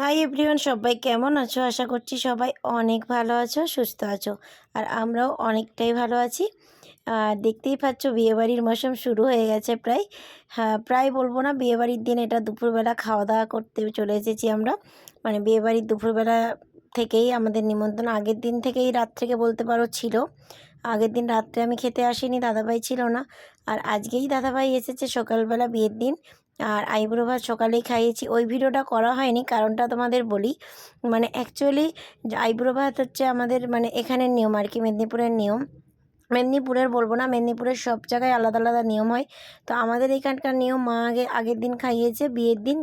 Hi everyone সবাই কেমন আছো? আশা করছি সবাই অনেক ভালো আছো, সুস্থ আছো। আর আমরাও অনেকটাই ভালো আছি। দেখতেই পাচ্ছ, বিয়েবাড়ির মৌসুম শুরু হয়ে গেছে প্রায়। হ্যাঁ প্রায় বলব না, বিয়েবাড়ির দিন এটা দুপুরবেলা খাওয়া দাওয়া করতে চলে এসেছি আমরা। মানে বিয়েবাড়ির দুপুরবেলা থেকেই আমাদের নিমন্ত্রণ আগের দিন থেকেই রাত থেকে বলতে পারো ছিল। আগের দিন রাত্রে আমি খেতে আসিনি, দাদাভাই ছিল না। আর আজকেই দাদাভাই এসেছে সকালবেলা বিয়ের দিন। আর আইবুড়ো ভাত সকালেই খাইয়েছি। ওই ভিডিওটা করা হয়নি, কারণটা তোমাদের বলি। মানে অ্যাকচুয়ালি আইবুড়ো ভাত হচ্ছে আমাদের মানে এখানের নিয়ম আর কি, মেদিনীপুরের নিয়ম। মেদিনীপুরের বলব না, মেদিনীপুরের সব জায়গায় আলাদা আলাদা নিয়ম হয়। তো আমাদের এখানকার নিয়ম, মা আগে আগের দিন খাইয়েছে, বিয়ের দিন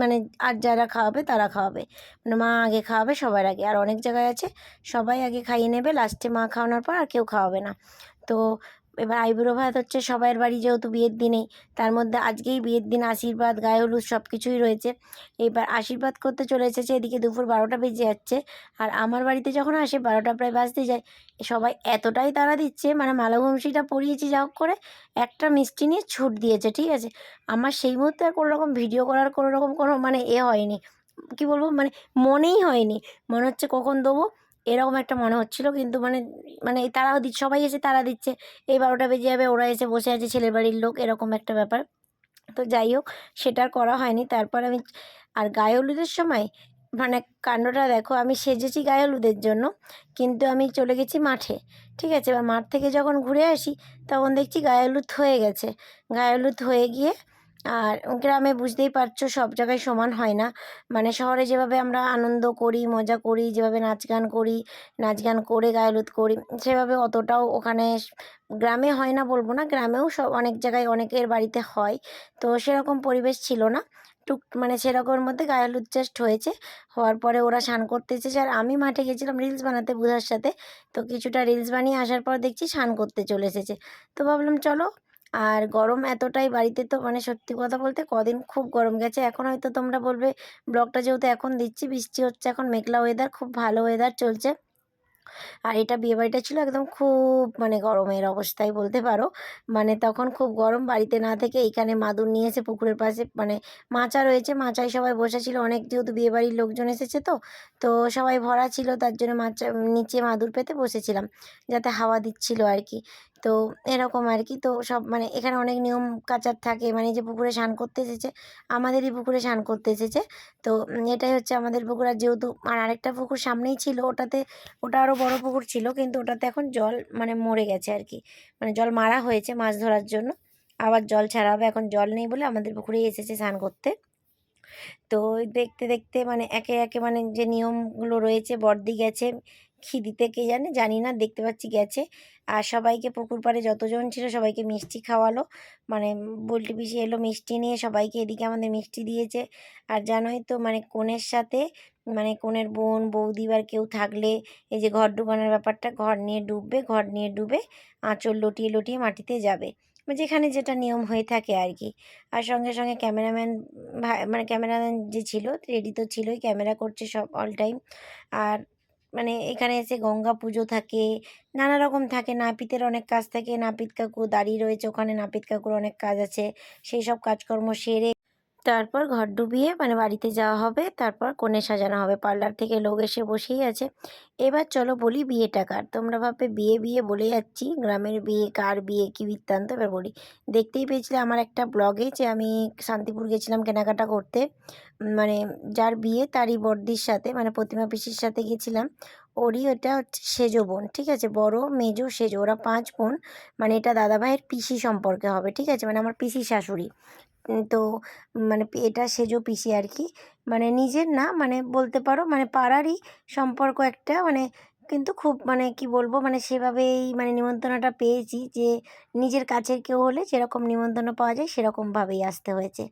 মানে আর যারা খাওয়াবে তারা খাওয়াবে। মানে মা আগে খাওয়াবে সবার আগে, আর অনেক জায়গায় আছে, সবাই আগে খাইয়ে নেবে লাস্টে মা খাওয়ানোর পর আর কেউ খাওয়াবে না। তো এবার আইবুড়ো ভাত হচ্ছে সবাইয়ের বাড়ি যেহেতু বিয়ের দিনেই তার মধ্যে আজকেই বিয়ের দিন, আশীর্বাদ, গায়ে হলুদ সব কিছুই রয়েছে। এবার আশীর্বাদ করতে চলে এসেছে, এদিকে দুপুর বারোটা বেজে যাচ্ছে। আর আমার বাড়িতে যখন আসে, বারোটা প্রায় বাজতে যায়। সবাই এতটাই তাড়া দিচ্ছে মানে মালাবংশীটা পরিয়েছি যা করে, একটা মিষ্টি নিয়ে ছুট দিয়েছে, ঠিক আছে? আমার সেই মুহূর্তে আর কোনো রকম ভিডিও করার কোনো রকম কোনো মানে এ হয়নি। কি বলব? মানে মনেই হয়নি। মনে হচ্ছে কখন দেবো? এরকম একটা মনে হচ্ছিল। কিন্তু মানে মানে তারাও দিচ্ছে সবাই এসে তারা দিচ্ছে। এই বারোটা বেজে যাবে, ওরা এসে বসে আছে, ছেলের বাড়ির লোক, এরকম একটা ব্যাপার। তো যাই হোক, সেটা আর করা হয়নি। তারপর আমি, আর গায়ে হলুদের সময় মানে কাণ্ডটা দেখো, আমি সেজেছি গায়ে হলুদের জন্য, কিন্তু আমি চলে গেছি মাঠে, ঠিক আছে? এবার মাঠ থেকে যখন ঘুরে আসি, তখন দেখছি গায়ে হলুদ হয়ে গেছে। গায়ে হলুদ হয়ে গিয়ে আর গ্রামে বুঝতেই পারছ সব জায়গায় সমান হয় না। মানে শহরে যেভাবে আমরা আনন্দ করি, মজা করি, যেভাবে নাচ গান করি, নাচ গান করে গায়ে হলুদ করি, সেভাবে অতটাও ওখানে গ্রামে হয় না বলব না, গ্রামেও সব অনেক জায়গায় অনেকের বাড়িতে হয়। তো সেরকম পরিবেশ ছিল না। টুক মানে সেরকমের মধ্যে গায়ে হলুদ জাস্ট হয়েছে। হওয়ার পরে ওরা স্নান করতে এসেছে আর আমি মাঠে গেছিলাম রিলস বানাতে বুধার সাথে। তো কিছুটা রিলস বানিয়ে আসার পর দেখছি স্নান করতে চলে এসেছে। তো ভাবলাম চলো আর গরম এতটাই বাড়িতে তো মানে সত্যি কথা বলতে কদিন খুব গরম গেছে। এখন হয়তো তোমরা বলবে, ব্লগটা যেহেতু এখন দিচ্ছি, বৃষ্টি হচ্ছে এখন, মেঘলা ওয়েদার খুব ভালো ওয়েদার চলছে। আর এটা বিয়েবাড়িটা ছিল একদম খুব মানে গরমের অবস্থায় বলতে পারো। মানে তখন খুব গরম, বাড়িতে না থেকে এইখানে মাদুর নিয়ে এসে পুকুরের পাশে মানে মাচা রয়েছে, মাচায় সবাই বসেছিল। অনেক যেহেতু বিয়েবাড়ির লোকজন এসেছে তো তো সবাই ভরা ছিল, তার জন্য মাচা, নিচে মাদুর পেতে বসেছিলাম, যাতে হাওয়া দিচ্ছিল আর কি। তো এরকম আর কি তো সব মানে এখানে অনেক নিয়ম কাচার থাকে। মানে যে পুকুরে স্নান করতে এসেছে, আমাদেরই পুকুরে স্নান করতে এসেছে। তো এটাই হচ্ছে আমাদের পুকুর। আর যেহেতু আর আরেকটা পুকুর সামনেই ছিল, ওটাতে ওটা আরও বড় পুকুর ছিল, কিন্তু ওটাতে এখন জল মানে মরে গেছে আর কি মানে জল মারা হয়েছে মাছ ধরার জন্য। আবার জল ছাড়া হবে, এখন জল নেই বলে আমাদের পুকুরেই এসেছে স্নান করতে। তো দেখতে দেখতে মানে একে একে মানে যে নিয়মগুলো রয়েছে, বর্দি গেছে খিদিতে কে জানে? জানি না, দেখতে পাচ্ছি গেছে। আর সবাইকে পুকুর পাড়ে যতজন ছিল সবাইকে মিষ্টি খাওয়ালো। মানে বল্টি পিসি এলো মিষ্টি নিয়ে, সবাইকে এদিকে আমাদের মিষ্টি দিয়েছে। আর জানোই তো মানে কনের সাথে মানে কনের বোন, বৌদি বা কেউ থাকলে এই যে ঘর ডুবানোর ব্যাপারটা, ঘর নিয়ে ডুববে, ঘর নিয়ে ডুবে আঁচল লটিয়ে লটিয়ে মাটিতে যাবে। যেখানে যেটা নিয়ম হয়ে থাকে আর কি। আর সঙ্গে সঙ্গে ক্যামেরাম্যান মানে ক্যামেরাম্যান যে ছিল রেডি তো ছিলই, ক্যামেরা করছে সব অল টাইম আর মানে এখানে এসে গঙ্গা পুজো থাকে, নানা রকম থাকে। নাপিতের অনেক কাজ থাকে, নাপিত কাকু দাঁড়িয়ে রয়েছে, ওখানে নাপিত কাকুর অনেক কাজ আছে, সেই সব কাজকর্ম সেরে তারপর ঘর ডুবিয়ে মানে বাড়িতে যাওয়া হবে, তারপর কনে সাজানো হবে, পার্লার থেকে লোক এসে বসেই আছে। এবার চলো বলি বিয়েটা কার? তোমরা ভাববে বিয়ে বিয়ে বলে যাচ্ছি, গ্রামের বিয়ে কার বিয়ে কী বৃত্তান্ত? এবার বলি। দেখতেই পেয়েছিলে আমার একটা ব্লগে যে আমি শান্তিপুর গেছিলাম কেনাকাটা করতে। মানে যার বিয়ে তারই বর্দির সাথে মানে প্রতিমা পিসির সাথে গেছিলাম, ওরই ওটা হচ্ছে সেজো বোন, ঠিক আছে? বড়, মেজো, সেজো, ওরা পাঁচ বোন মানে এটা দাদাভাইয়ের পিসি সম্পর্কে হবে, ঠিক আছে? মানে আমার পিসি শাশুড়ি। তো মানে এটা সেজো পিসি আর কি মানে নিজের না মানে বলতে পারো মানে পাড়ারই সম্পর্ক একটা মানে কিন্তু খুব মানে কি বলব মানে সেভাবেই মানে নিমন্ত্রণটা পেয়েছি যে নিজের কাছের কেউ হলে যেরকম নিমন্ত্রণ পাওয়া যায়, সেরকমভাবেই আসতে হয়েছে।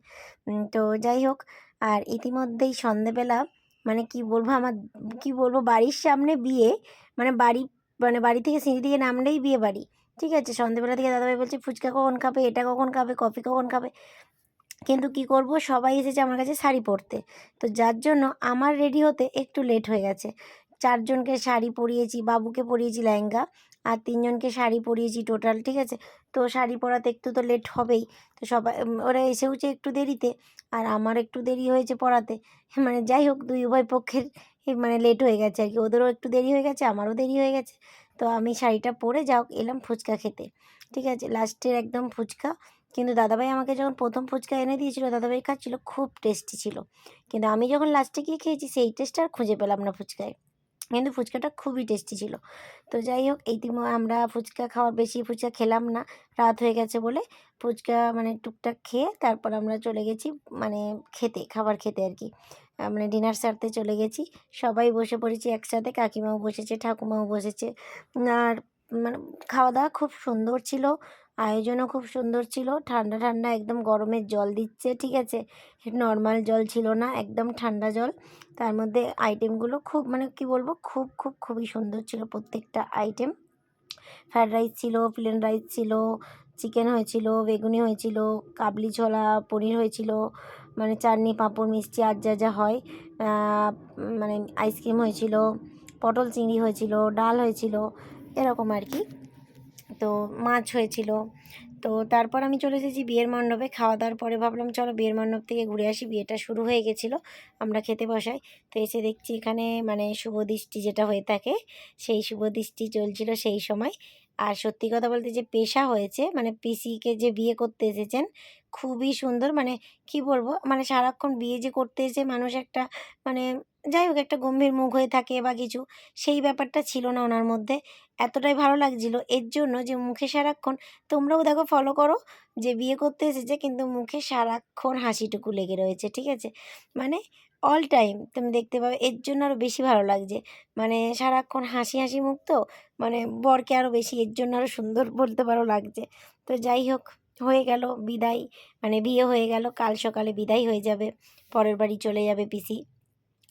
তো যাই হোক আর ইতিমধ্যেই সন্ধেবেলা মানে কি বলব আমার, কি বলব বাড়ির সামনে বিয়ে মানে বাড়ি মানে বাড়ি থেকে সিঁড়ি দিয়ে নামলেই বিয়ে বাড়ি, ঠিক আছে? সন্ধেবেলা থেকে দাদাভাই বলছে, ফুচকা কখন খাবে? এটা কখন খাবে? কফি কখন খাবে? কিন্তু কি করব? সবাই এসেছে আমার কাছে শাড়ি পরতে। তো যার জন্য আমার রেডি হতে একটু লেট হয়ে গেছে। চারজনকে শাড়ি পরিয়েছি, বাবুকে পরিয়েছি লেহেঙ্গা আর তিনজনকে শাড়ি পরিয়েছি টোটাল ঠিক আছে? তো শাড়ি পরাতে একটু তো লেট হবেই। তো সবাই ওরা এসেওছে একটু দেরিতে আর আমার একটু দেরি হয়েছে পড়াতে মানে যাই হোক দুই উভয় পক্ষের মানে লেট হয়ে গেছে আর কি। ওদেরও একটু দেরি হয়ে গেছে, আমারও দেরি হয়ে গেছে। তো আমি শাড়িটা পরে যাও, এলাম ফুচকা খেতে, ঠিক আছে? লাস্টের একদম ফুচকা, কিন্তু দাদাভাই আমাকে যখন প্রথম ফুচকা এনে দিয়েছিল দাদাভাই খাচ্ছিল খুব টেস্টি ছিল। কিন্তু আমি যখন লাস্টে গিয়ে খেয়েছি, সেই টেস্টটা আর খুঁজে পেলাম না ফুচকায়। কিন্তু ফুচকাটা খুবই টেস্টি ছিল। তো যাই হোক, এই আমরা ফুচকা খাওয়ার, বেশি ফুচকা খেলাম না। রাত হয়ে গেছে বলে ফুচকা মানে টুকটাক খেয়ে তারপর আমরা চলে গেছি মানে খেতে, খাবার খেতে আর কি। মানে ডিনার সারতে চলে গেছি। সবাই বসে পড়েছি একসাথে, কাকিমাও বসেছে, ঠাকুমাও বসেছে। আর মানে খাওয়া দাওয়া খুব সুন্দর ছিল। আয়োজনও খুব সুন্দর ছিল। ঠান্ডা ঠান্ডা একদম গরমের জল দিচ্ছে, ঠিক আছে? নর্মাল জল ছিল না, একদম ঠান্ডা জল। তার মধ্যে আইটেমগুলো খুব মানে কি বলব, খুব খুব, খুবই সুন্দর ছিল প্রত্যেকটা আইটেম ফ্রায়েড রাইস ছিল প্লেন রাইস ছিল চিকেন হয়েছিল, বেগুনি হয়েছিল, কাবলি ছোলা, পনির হয়েছিল মানে চাটনি, পাঁপড়, মিষ্টি, আর যা যা হয়। মানে আইসক্রিম হয়েছিল, পটল চিংড়ি হয়েছিল, ডাল হয়েছিল, এরকম আর কি। তো মাছ হয়েছিল। তো তারপর আমি চলে এসেছি বিয়ের মণ্ডপে। খাওয়া দাওয়ার পরে ভাবলাম, চলো বিয়ের মণ্ডপ থেকে ঘুরে আসি। বিয়েটা শুরু হয়ে গেছিল আমরা খেতে বসাই তো এসে দেখছি এখানে মানে শুভ দৃষ্টি যেটা হয়ে থাকে, সেই শুভ দৃষ্টি চলছিল সেই সময়। আর সত্যি কথা বলতে যে পেশা হয়েছে মানে পিসিকে যে বিয়ে করতে এসেছেন খুবই সুন্দর। মানে কি বলব? মানে সারাক্ষণ বিয়ে যে করতে এসে মানুষ একটা মানে যাই হোক একটা গম্ভীর মুখ হয়ে থাকে বা কিছু, সেই ব্যাপারটা ছিল না ওনার মধ্যে। এতটাই ভালো লাগছিল। এর জন্য যে মুখে সারাক্ষণ, তোমরাও দেখো ফলো করো যে বিয়ে করতে এসেছে কিন্তু মুখে সারাক্ষণ হাসিটুকু লেগে রয়েছে, ঠিক আছে? মানে অল টাইম তুমি দেখতে পাবে। এর জন্য আরও বেশি ভালো লাগছে। মানে সারাক্ষণ হাসি হাসি মুখ তো? মানে বরকে আরও বেশি, এর জন্য আরও সুন্দর বলতে পারো লাগছে। তো যাই হোক হয়ে গেল, বিদায়। মানে বিয়ে হয়ে গেল, কাল সকালে বিদায় হয়ে যাবে, পরের বাড়ি চলে যাবে পিসি।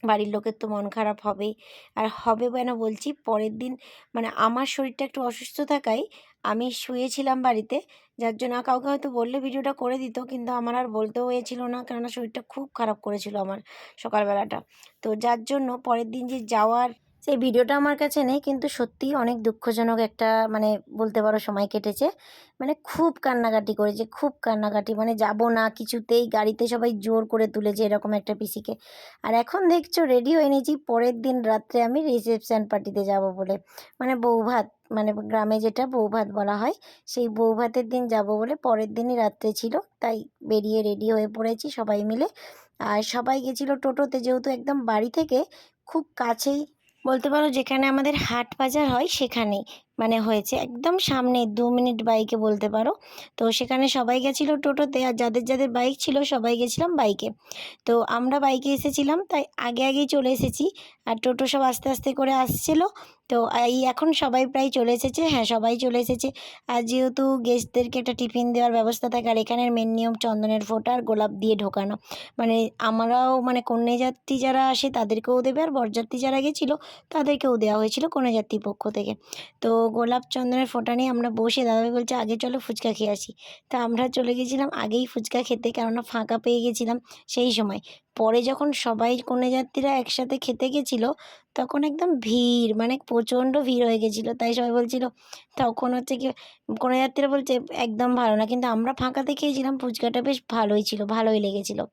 বাড়ির লোকের তো মন খারাপ হবেই আর হবে কেন বলছি? পরের দিন মানে আমার শরীরটা একটু অসুস্থ থাকায় আমি শুয়েছিলাম বাড়িতে, যার জন্য কাউকে হয়তো বললে ভিডিওটা করে দিত, কিন্তু আমার আর বলতেও হয়েছিল না, কেননা শরীরটা খুব খারাপ করেছিল আমার সকালবেলাটা। তো যার জন্য পরের দিন যে যাওয়ার সেই ভিডিওটা আমার কাছে নেই, কিন্তু সত্যিই অনেক দুঃখজনক একটা মানে বলতে পারো সময় কেটেছে। মানে খুব কান্নাকাটি করেছে, খুব কান্নাকাটি। মানে যাব না, কিছুতেই গাড়িতে সবাই জোর করে তুলেছে এরকম একটা পিসিকে। আর এখন দেখছ রেডি হয়ে নিয়েছি পরের দিন রাত্রে আমি রিসেপশান পার্টিতে যাব বলে। মানে বৌভাত মানে গ্রামে যেটা বৌভাত বলা হয়, সেই বৌভাতের দিন যাব বলে পরের দিনই রাত্রে ছিল। তাই বেরিয়ে রেডি হয়ে পড়েছি সবাই মিলে। আর সবাই গেছিল টোটোতে, যেহেতু একদম বাড়ি থেকে খুব কাছেই বলতে পারো যেখানে আমাদের হাট বাজার হয় সেখানেই। মানে হয়েছে একদম সামনে দু মিনিট বাইকে বলতে পারো। তো সেখানে সবাই গেছিল টোটোতে আর যাদের যাদের বাইক ছিল সবাই গেছিলাম বাইকে তো আমরা বাইকে এসেছিলাম, তাই আগে আগেই চলে এসেছি আর টোটো সব আস্তে আস্তে করে আসছিল। তো এই এখন সবাই প্রায় চলে এসেছে হ্যাঁ সবাই চলে এসেছে। আর যেহেতু গেস্টদেরকে একটা টিফিন দেওয়ার ব্যবস্থা থাকে, আর এখানের মেন নিয়ম চন্দনের ফোঁটা আর গোলাপ দিয়ে ঢোকানো। মানে আমরাও মানে কন্যাযাত্রী যারা আসে তাদেরকেও দেবে, আর বরযাত্রী যারা গেছিল তাদেরকেও দেওয়া হয়েছিল কন্যাযাত্রী পক্ষ থেকে। তো গোলাপ চন্দনের ফোঁটা নিয়ে আমরা বসে, দাদাভাই বলছে, আগে চলো ফুচকা খেয়ে আসি। তা আমরা চলে গেছিলাম, আগেই ফুচকা খেতে, কেননা ফাঁকা পেয়ে গেছিলাম সেই সময়। পরে যখন সবাই কন্যাযাত্রীরা একসাথে খেতে গেছিল, তখন একদম ভিড় মানে প্রচণ্ড ভিড় হয়ে গেছিল। তাই সবাই বলছিল, তখন হচ্ছে কি কন্যাযাত্রীরা বলছে, একদম ভালো না। কিন্তু আমরা ফাঁকাতে খেয়েছিলাম, ফুচকাটা বেশ ভালোই ছিল, ভালোই লেগেছিলো।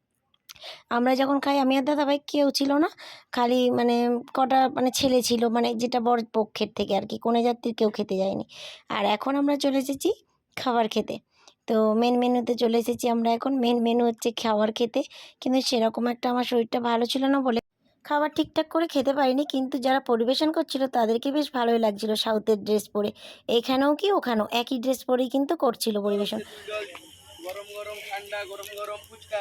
আমরা যখন খাই, আমি আর দাদাভাই কেউ ছিল না। খালি মানে কটা মানে ছেলে ছিল মানে যেটা বড় পক্ষের থেকে আর কি। কন্যাযাত্রীর কেউ খেতে যায়নি। আর এখন আমরা চলে এসেছি খাবার খেতে। তো মেন মেনুতে চলে এসেছি আমরা এখন। মেন মেনু হচ্ছে খাবার খেতে। কিন্তু সেরকম একটা আমার শরীরটা ভালো ছিল না বলে খাবার ঠিকঠাক করে খেতে পারিনি। কিন্তু যারা পরিবেশন করছিল, তাদেরকে বেশ ভালোই লাগছিল সাউথের ড্রেস পরে। এখানেও কি ওখানেও একই ড্রেস পরেই কিন্তু করছিল পরিবেশন। গরম গরম ঠান্ডা গরম গরম ফুচকা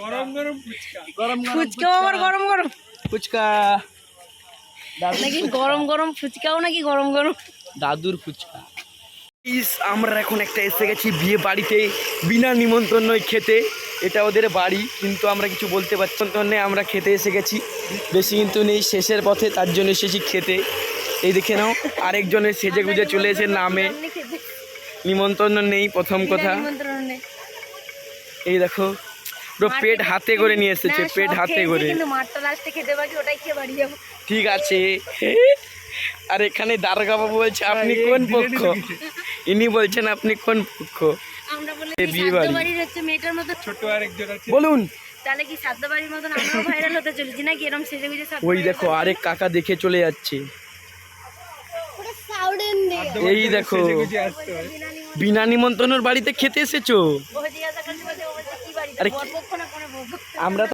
গরম গরম ফুচকা। গরম গরম ফুচকাও আবার গরম গরম। ফুচকা। নাকি গরম গরম ফুচকাও নাকি গরম গরম? দাদুর ফুচকা। ইস আমরা এখন একটা এসে গেছি বিয়ে বাড়িতে বিনা নিমন্ত্রণই খেতে। এটা ওদের বাড়ি কিন্তু আমরা কিছু বলতে পারছি না। আমরা খেতে এসে গেছি। বেশি কিন্তু নেই শেষের পথে তার জন্য এসেছি খেতে। এই দেখে নাও আরেকজনের সেজে গুজে চলে এসে নামে। নিমন্ত্রণ নেই প্রথম কথা। এই দেখো পুরো পেট হাতে করে নিয়ে এসেছে পেট হাতে করে। ঠিক আছে। আর এখানে দারোগা বাবু বলছে আপনি কোন পক্ষ? ইনি বলছেন আপনি কোন পক্ষ? বলুন। তাহলে কি সাদ্দ মতন আমরাও ভাইরাল হতে চলেছি নাকি? এরকম সেজে গুজে ওই দেখো আরেক কাকা দেখে চলে যাচ্ছে। এই দেখো বিনা নিমন্ত্রণের বাড়িতে খেতে এসেছ? আরে আমরা তো